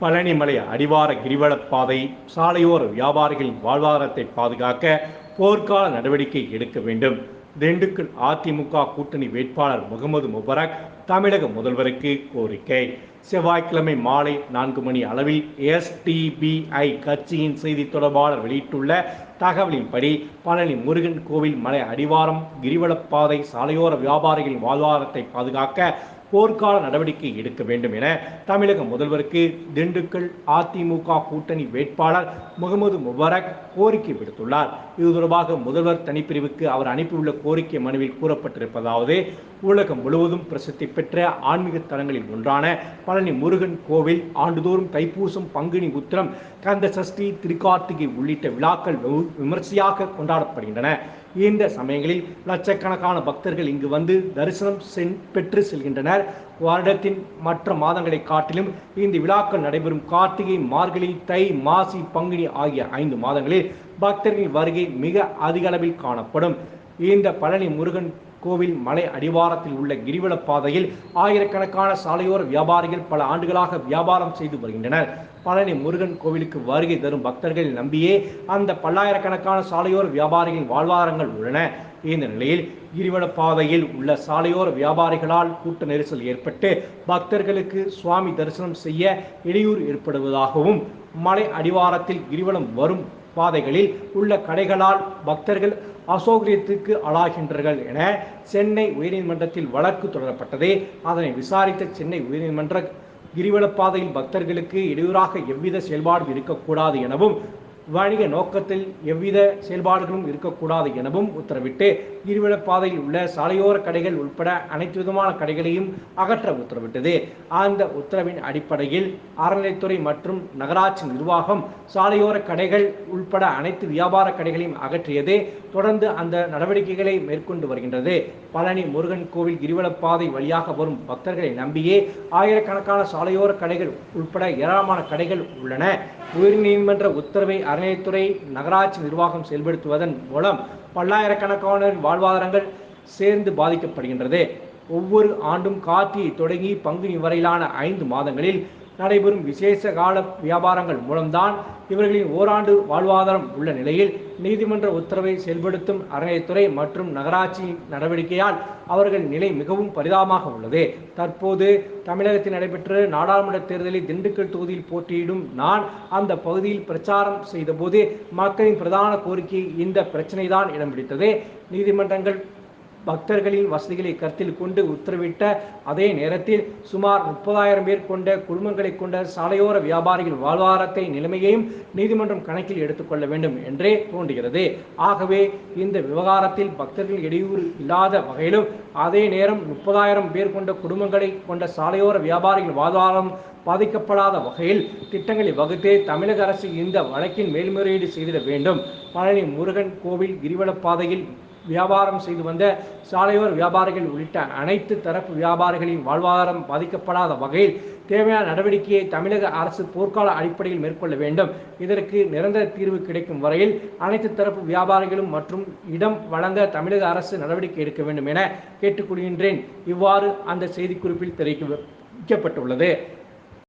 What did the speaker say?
பழனிமலை அடிவார கிரிவலப்பாதை சாலையோர வியாபாரிகளின் வாழ்வாதாரத்தை பாதுகாக்க போர்க்கால நடவடிக்கை எடுக்க வேண்டும். திண்டுக்கல் அதிமுக கூட்டணி வேட்பாளர் முகமது முபரக் தமிழக முதல்வருக்கு கோரிக்கை. செவ்வாய்க்கிழமை மாலை நான்கு மணி அளவில் எஸ்டிபிஐ கட்சியின் செய்தி தொடர்பாளர் வெளியிட்டுள்ள தகவலின்படி பழனி முருகன் கோவில் மலை அடிவாரம் கிரிவலப்பாதை சாலையோர வியாபாரிகளின் வாழ்வாதாரத்தை பாதுகாக்க போர்க்கால நடவடிக்கை எடுக்க வேண்டும் என தமிழக முதல்வருக்கு திண்டுக்கல் அதிமுக கூட்டணி வேட்பாளர் முகமது முபாரக் கோரிக்கை விடுத்துள்ளார். இது தொடர்பாக முதல்வர் தனிப்பிரிவுக்கு அவர் அனுப்பியுள்ள கோரிக்கை மனுவில் கூறப்பட்டிருப்பதாவது உலகம் முழுவதும் பிரசித்தி பெற்ற ஆன்மீக தலங்களில் ஒன்றான பழனி முருகன் கோவில் ஆண்டுதோறும் தைப்பூசம் பங்குனி உத்திரம் கந்த சஷ்டி திருக்கார்த்திகை உள்ளிட்ட விழாக்கள் விமர்சையாக கொண்டாடப்படுகின்றன. இந்த சமயங்களில் லட்சக்கணக்கான பக்தர்கள் இங்கு வந்து தரிசனம் சென் பெற்று செல்கின்றனர். வருடத்தின் மற்ற மாதங்களை காட்டிலும் இந்த விழாக்கள் நடைபெறும் கார்த்திகை மார்கழி தை மாசி பங்குனி ஆகிய ஐந்து மாதங்களில் பக்தர்களின் வருகை மிக அதிக அளவில் காணப்படும். இந்த பழனி முருகன் கோவில் மலை அடிவாரத்தில் உள்ள கிரிவல பாதையில் ஆயிரக்கணக்கான சாலையோர வியாபாரிகள் பல ஆண்டுகளாக வியாபாரம் செய்து வருகின்றனர். பழனி முருகன் கோவிலுக்கு வருகை தரும் பக்தர்கள் நம்பியே அந்த பல்லாயிரக்கணக்கான சாலையோர வியாபாரிகளின் வாழ்வாரங்கள் உள்ளன. இந்த நிலையில் கிரிவல பாதையில் உள்ள சாலையோர வியாபாரிகளால் கூட்ட நெரிசல் ஏற்பட்டு பக்தர்களுக்கு சுவாமி தரிசனம் செய்ய இடையூறு ஏற்படுவதாகவும் மலை அடிவாரத்தில் கிரிவலம் வரும் பாதைகளில் உள்ள கடைகளால் பக்தர்கள் அசௌகரியத்துக்கு ஆளாகின்றார்கள் என சென்னை உயர்நீதிமன்றத்தில் வழக்கு தொடரப்பட்டது. அதனை விசாரித்த சென்னை உயர்நீதிமன்ற கிரிவலப்பாதையில் பக்தர்களுக்கு இடையூறாக எவ்வித செயல்பாடும் இருக்கக்கூடாது எனவும் வணிக நோக்கத்தில் எவ்வித செயல்பாடுகளும் இருக்கக்கூடாது எனவும் உத்தரவிட்டு கிரிவலப்பாதையில் உள்ள சாலையோர கடைகள் உட்பட அனைத்து விதமான கடைகளையும் அகற்ற உத்தரவிட்டது. அந்த உத்தரவின் அடிப்படையில் அறநிலைத்துறை மற்றும் நகராட்சி நிர்வாகம் சாலையோர கடைகள் உட்பட அனைத்து வியாபார கடைகளையும் அகற்றியது. தொடர்ந்து அந்த நடவடிக்கைகளை மேற்கொண்டு வருகின்றது. பழனி முருகன் கோவில் கிரிவலப்பாதை வழியாக வரும் பக்தர்களை நம்பியே ஆயிரக்கணக்கான சாலையோர கடைகள் உட்பட ஏராளமான கடைகள் உள்ளன. உயர்நீதிமன்ற உத்தரவை அறநிலைத்துறை நகராட்சி நிர்வாகம் செயல்படுத்துவதன் மூலம் பல்லாயிரக்கணக்கானோரின் வாழ்வாதாரங்கள் சேர்ந்து பாதிக்கப்படுகின்றது. ஒவ்வொரு ஆண்டும் கார்த்திகை தொடங்கி பங்குனி வரையிலான ஐந்து மாதங்களில் நடைபெறும் விசேஷ கால வியாபாரங்கள் மூலம்தான் இவர்களின் ஓராண்டு வாழ்வாதாரம் உள்ள நிலையில் நீதிமன்ற உத்தரவை செயல்படுத்தும் அறநிலையத்துறை மற்றும் நகராட்சியின் நடவடிக்கையால் அவர்கள் நிலை மிகவும் பரிதாபமாக உள்ளது. தற்போது தமிழகத்தில் நடைபெற்ற நாடாளுமன்ற தேர்தலில் திண்டுக்கல் தொகுதியில் போட்டியிடும் நான் அந்த பகுதியில் பிரச்சாரம் செய்தபோது மக்களின் பிரதான கோரிக்கை இந்த பிரச்சனைதான் இடம் பிடித்தது. நீதிமன்றங்கள் பக்தர்களின் வசதிகளை கருத்தில் கொண்டு உத்தரவிட்ட அதே நேரத்தில் சுமார் முப்பதாயிரம் பேர் கொண்ட குடும்பங்களை கொண்ட சாலையோர வியாபாரிகள் வாழ்வாரத்தை நிலைமையையும் நீதிமன்றம் கணக்கில் எடுத்துக்கொள்ள வேண்டும் என்றே தோன்றுகிறது. ஆகவே இந்த விவகாரத்தில் பக்தர்கள் இடையூறு இல்லாத வகையிலும் அதே நேரம் முப்பதாயிரம் பேர் கொண்ட குடும்பங்களை கொண்ட சாலையோர வியாபாரிகள் வாழ்வாரம் பாதிக்கப்படாத வகையில் திட்டங்களை வகுத்து தமிழக அரசு இந்த வழக்கின் மேல்முறையீடு செய்திட வேண்டும். பழனி முருகன் கோவில் கிரிவலப்பாதையில் வியாபாரம் செய்து வந்த சாலையோர் வியாபாரிகள் உள்ளிட்ட அனைத்து தரப்பு வியாபாரிகளின் வாழ்வாதாரம் பாதிக்கப்படாத வகையில் தேவையான நடவடிக்கையை தமிழக அரசு போர்க்கால அடிப்படையில் மேற்கொள்ள வேண்டும். இதற்கு நிரந்தர தீர்வு கிடைக்கும் வரையில் அனைத்து தரப்பு வியாபாரிகளும் மற்றும் இடம் வழங்க தமிழக அரசு நடவடிக்கை எடுக்க வேண்டும் என கேட்டுக்கொள்கின்றேன். இவ்வாறு அந்த செய்திக்குறிப்பில் தெரிவிக்கப்பட்டுள்ளது